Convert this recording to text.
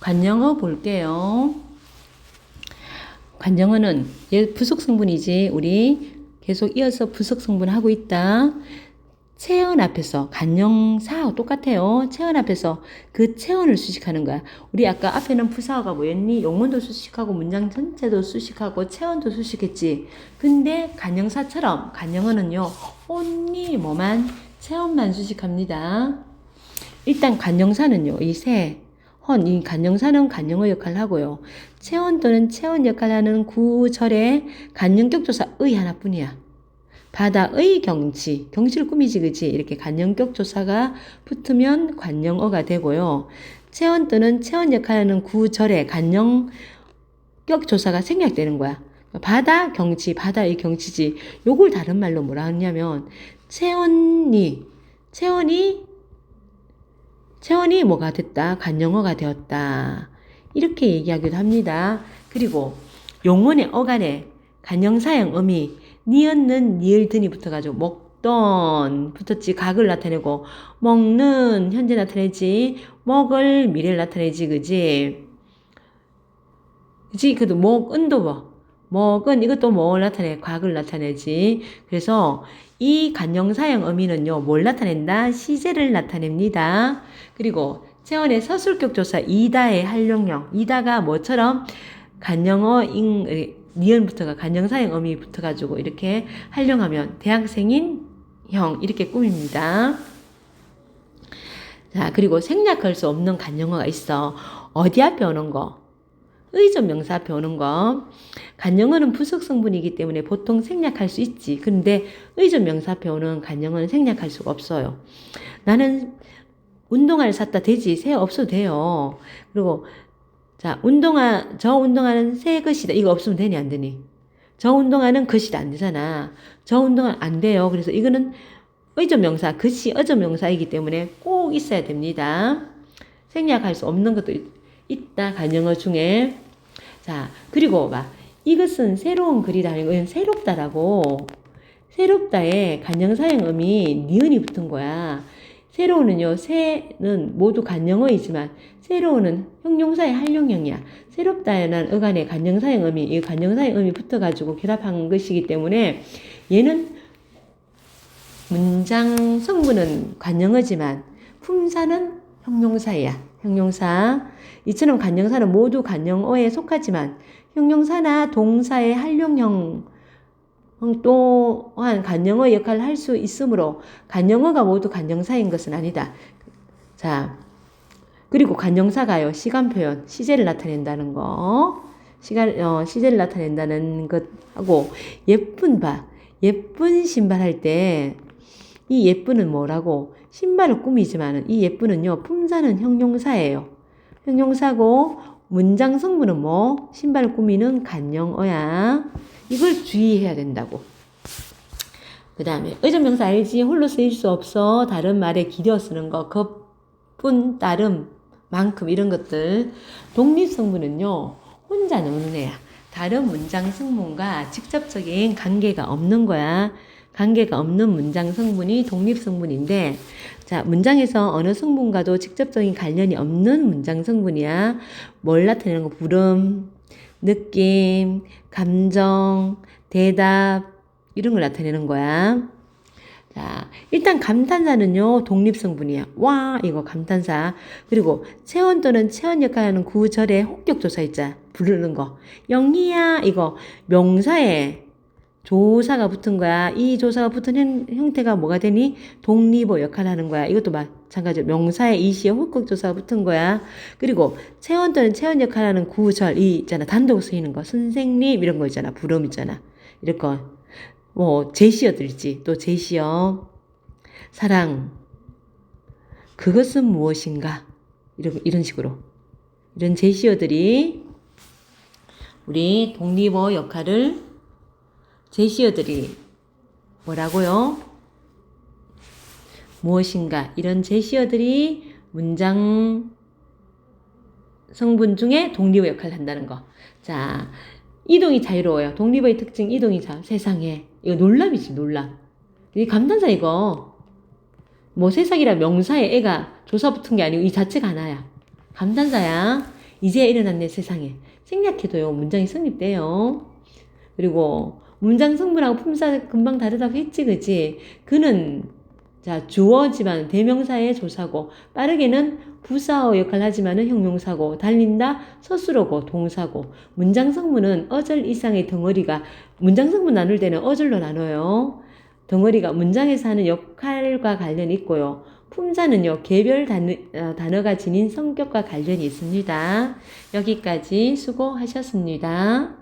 관영어 볼게요. 관영어는 얘 부속 성분이지. 우리 계속 이어서 부속 성분 하고 있다. 체언 앞에서 관영사하고 똑같아요. 체언 앞에서 그 체언을 수식하는 거야. 우리 아까 앞에는 부사어가 뭐였니? 용문도 수식하고 문장 전체도 수식하고 체언도 수식했지. 근데 관영사처럼 관영어는요. only 뭐만 체언만 수식합니다. 일단 관영사는요. 이 세, 헌, 이 관영사는 관영어 역할을 하고요. 체언 또는 체언 역할을 하는 구절의 관영격 조사 의 하나뿐이야. 바다의 경치, 경치를 꾸미지 그지 이렇게 관영격 조사가 붙으면 관영어가 되고요. 체언 또는 체언 역할하는 구절의 관영격 조사가 생략되는 거야. 바다 경치, 바다의 경치지. 요걸 다른 말로 뭐라 하냐면 체언이 체언이 체언이 뭐가 됐다? 관영어가 되었다. 이렇게 얘기하기도 합니다. 그리고 용문의 어간에 관영사형 음이 니었는 니을든이 붙어가지고 먹던 붙었지 각을 나타내고 먹는 현재 나타내지 먹을 미래를 나타내지 그지 그지 그도 먹은도 뭐 먹은 이것도 뭘 나타내 각을 나타내지 그래서 이 관영사형 어미는요 뭘 나타낸다 시제를 나타냅니다 그리고 체언의 서술격 조사 이다의 활용형 이다가 뭐처럼 관영어 잉 니은부터가 관영사형 어미 붙어가지고 이렇게 활용하면 대학생인 형 이렇게 꾸밉니다. 자 그리고 생략할 수 없는 관영어가 있어. 어디 앞에 오는 거? 의존 명사 앞에 오는 거. 관영어는 부속 성분이기 때문에 보통 생략할 수 있지. 근데 의존 명사 앞에 오는 관영어는 생략할 수가 없어요. 나는 운동화를 샀다 되지. 새 없어도 돼요. 그리고 자, 운동화, 저 운동화는 새 것이다. 이거 없으면 되니, 안 되니? 저 운동화는 것이다. 안 되잖아. 저 운동화 안 돼요. 그래서 이거는 의존 명사, 것이 어존 명사이기 때문에 꼭 있어야 됩니다. 생략할 수 없는 것도 있, 있다. 관영어 중에. 자, 그리고 막, 이것은 새로운 글이다. 이건 새롭다라고. 새롭다에 관영사형 음이 니은이 붙은 거야. 새로운은요, 새는 모두 관영어이지만, 새로운은 형용사의 활용형이야. 새롭다에는 어간에 관영사형 음이, 이 관영사형 음이 붙어가지고 결합한 것이기 때문에, 얘는 문장 성분은 관영어지만, 품사는 형용사야. 형용사. 이처럼 관영사는 모두 관영어에 속하지만, 형용사나 동사의 활용형, 또한 관영어 역할을 할 수 있으므로 관영어가 모두 관영사인 것은 아니다. 자, 그리고 관영사가요 시간 표현, 시제를 나타낸다는 거, 시간 어, 시제를 나타낸다는 것하고 예쁜 바, 예쁜 신발 할때 이 예쁜은 뭐라고 신발을 꾸미지만은 이 예쁜은요 품사는 형용사예요. 형용사고 문장 성분은 뭐 신발을 꾸미는 관영어야. 이걸 주의해야 된다고. 그 다음에 의존명사 알지? 홀로 쓰일 수 없어. 다른 말에 기려 쓰는 거. 그뿐, 따름, 만큼 이런 것들. 독립성분은요. 혼자 노는 애야. 다른 문장 성분과 직접적인 관계가 없는 거야. 관계가 없는 문장 성분이 독립 성분인데 자, 문장에서 어느 성분과도 직접적인 관련이 없는 문장 성분이야. 뭘 나타내는 거? 부름, 느낌, 감정, 대답, 이런 걸 나타내는 거야. 자, 일단 감탄사는요, 독립성분이야. 와, 이거 감탄사. 그리고 체온 또는 체온 역할하는 구절의 혹격조사 있자. 부르는 거. 영희야, 이거 명사에 조사가 붙은 거야. 이 조사가 붙은 형, 형태가 뭐가 되니? 독립어 역할을 하는 거야. 이것도 마찬가지로 명사에 이시에 혹격 조사가 붙은 거야. 그리고 체원 또는 체원 역할을 하는 구절 이 있잖아. 단독 쓰이는 거. 선생님 이런 거 있잖아. 부름 있잖아. 이런 거. 뭐 제시어들 있지. 또 제시어. 사랑. 그것은 무엇인가? 이런 이런 식으로. 이런 제시어들이 우리 독립어 역할을 제시어들이 뭐라고요? 무엇인가 이런 제시어들이 문장 성분 중에 독립의 역할을 한다는 거. 자, 이동이 자유로워요. 독립의 특징 이동이 자 세상에 이거 놀랍이지 놀랍. 이 감탄사 이거 뭐 세상이라 명사에 애가 조사 붙은 게 아니고 이 자체가 하나야. 감탄사야. 이제 일어난 내 세상에 생략해도요 문장이 성립돼요. 그리고 문장 성분하고 품사 금방 다르다고 했지 그지? 그는 자 주어지만 대명사의 조사고 빠르게는 부사어 역할을 하지만은 형용사고 달린다 서술어고 동사고 문장 성분은 어절 이상의 덩어리가 문장 성분 나눌 때는 어절로 나눠요. 덩어리가 문장에서 하는 역할과 관련이 있고요. 품사는요, 개별 단어, 어, 단어가 지닌 성격과 관련이 있습니다. 여기까지 수고하셨습니다.